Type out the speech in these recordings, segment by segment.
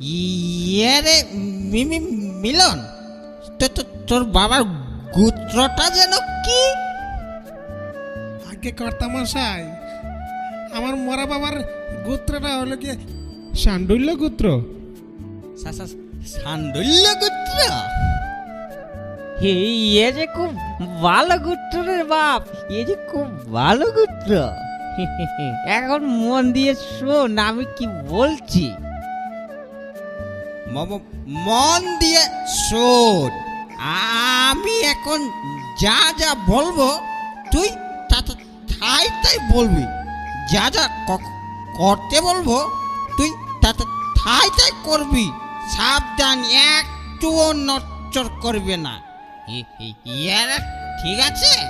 রে মিমি মিলন তোর বাবার গোত্রটা যেন কি? আগে কর্তামশাই আমার মরা বাবার গোত্রটা হলো কি সান্ডুল্য গোত্র? সান্ডল্য গোত্র? হে এ যে খুব ভালো গুত্র রে বাপ এ যে খুব ভালো গুত্র। এখন মন দিয়ে শোন আমি কি বলছি? মন দিয়ে শোন। আমি এখন যা যা বলব তুই তাই তাই বলবি। যা যা করতে বলব তুই তা তা- তাই তাই করবি। সাবধান একটুও নচ্চর করবে না। ঠিক আছে?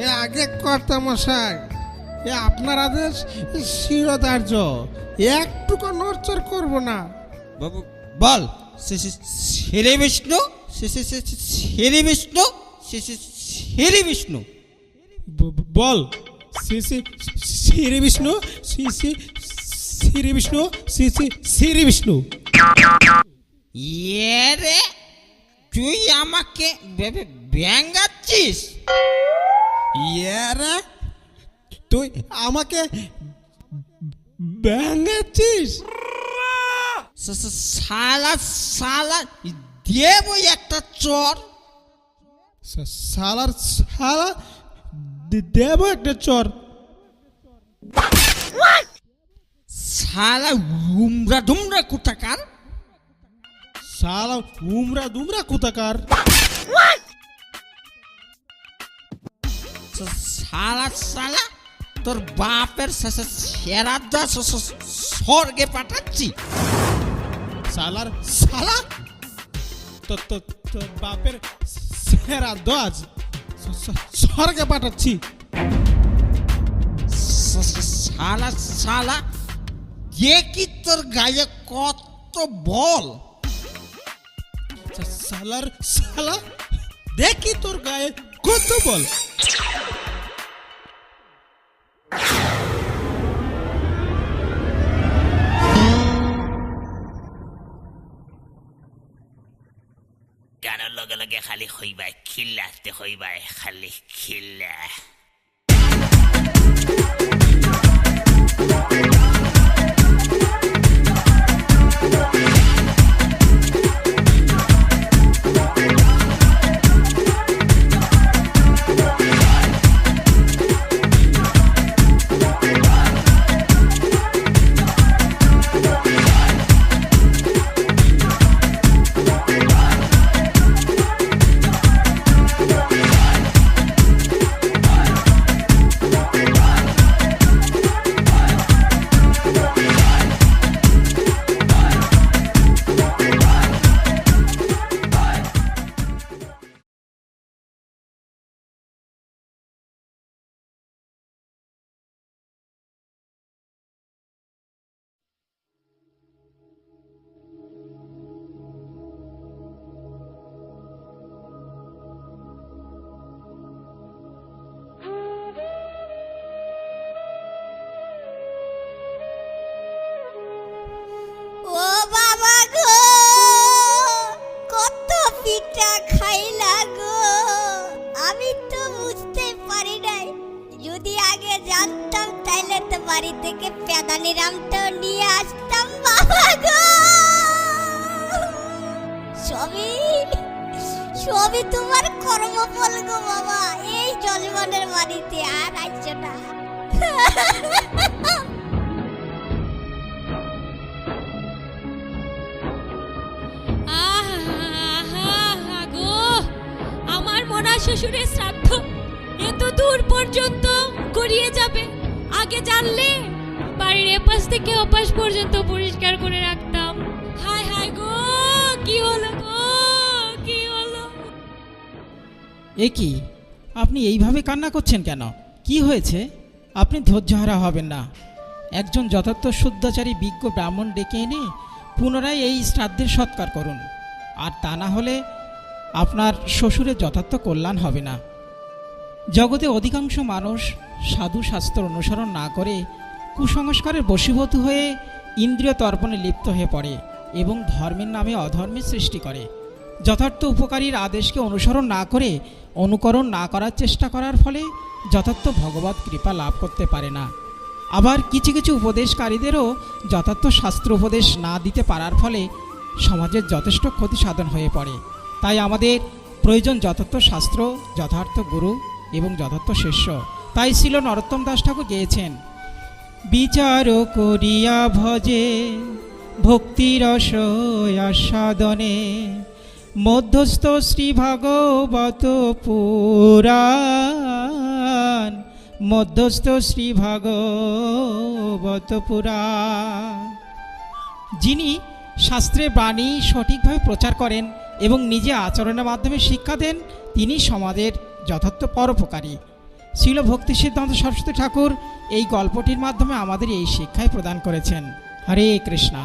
এ আগে কর্তামশাই এ আপনার আদেশ শিরোধার্য। একটুকু নড়চড় করব না। বাবু বল। শ্রী- বিষ্ণু শ্রী- বিষ্ণু শ্রী- বিষ্ণু। বল। শ্রী বিষ্ণু শ্রী বিষ্ণু শ্রী শ্রী বিষ্ণু। ইয়ে রে তুই আমাকে ব্যাঙ্গাচ্ছিস ইয়ারা তুই আমাকে ব্যাঙাচ্ছিস সা- সা- শালা শালা দেব একটা চর। সা- শালার শালা দে- দেব একটা চর। শালা উমরা ডুমরা কোথাকার শালা উমরা দুমরা কোথাকার সা- শালা শালা তোর বাপের সা- সেরা দশ স্বর্গে পাঠাচ্ছি। শালার শালা তো তো তোর বাপের সেরা স- স্বর্গে পাঠাচ্ছি। শালা শালা দেখি তোর গায়ে কত বল? শালার শালা দেখি তোর গায়ে কত বল। গানৰ লগে লগে খালি শৈবাই খিল্লাতে শৈবাই খালি খিল্লা। তাইলে তো বাড়ি থেকে পেদানি রামটা নিয়ে আসতাম, বাবা গো! সবই সবই তোমার কর্মফল গো বাবা। এই জজমানের বাড়িতে আর আসছো না। শ্বশুরের শ্রাদ্ধ এত দূর পর্যন্ত গড়িয়ে যাবে। আগে জানলে বাড়ির এপাশ থেকে ওপাশ পর্যন্ত পরিষ্কার করে রাখতাম। হায় হায় গো, কি হলো গো, কি হলো? এ কি? আপনি এইভাবে কান্না করছেন কেন? কি হয়েছে? আপনি ধৈর্যহারা হবেন না। একজন যথার্থ শুদ্ধাচারী বিজ্ঞ ব্রাহ্মণ ডেকে এনে পুনরায় এই শ্রাদ্ধের সৎকার করুন। আর তা না হলে আপনার শ্বশুরের যথার্থ কল্যাণ হবে না। জগতে অধিকাংশ মানুষ সাধু শাস্ত্র অনুসরণ না করে কুসংস্কারের বশীভূত হয়ে ইন্দ্রিয় তর্পণে লিপ্ত হয়ে পড়ে এবং ধর্মের নামে অধর্মের সৃষ্টি করে। যথার্থ উপকারীর আদেশকে অনুসরণ না করে অনুকরণ না করার চেষ্টা করার ফলে যথার্থ ভগবত কৃপা লাভ করতে পারে না। আবার কিছু কিছু উপদেশকারীদেরও যথার্থ শাস্ত্র উপদেশ না দিতে পারার ফলে সমাজের যথেষ্ট ক্ষতি সাধন হয়ে পড়ে। তাই আমাদের প্রয়োজন যথার্থ শাস্ত্র, যথার্থ গুরু এবং যথার্থ শিষ্য তাই ছিল নরোত্তম দাস ঠাকুর গেয়েছেন। বিচার করিয়া ভজে ভক্তিরস আস্বাদনে, মধ্যস্থ শ্রী ভাগবত পুরাণ, মধ্যস্থ শ্রী ভাগবত পুরাণ। যিনি শাস্ত্রে বাণী সঠিকভাবে প্রচার করেন এবং নিজে আচরণের মাধ্যমে শিক্ষা দেন, তিনি সমাজের যথার্থ পরোপকারী। শিল ভক্তি সিদ্ধান্ত সরস্বতী ঠাকুর এই গল্পটির মাধ্যমে আমাদের এই শিক্ষাই প্রদান করেছেন। হরে কৃষ্ণা।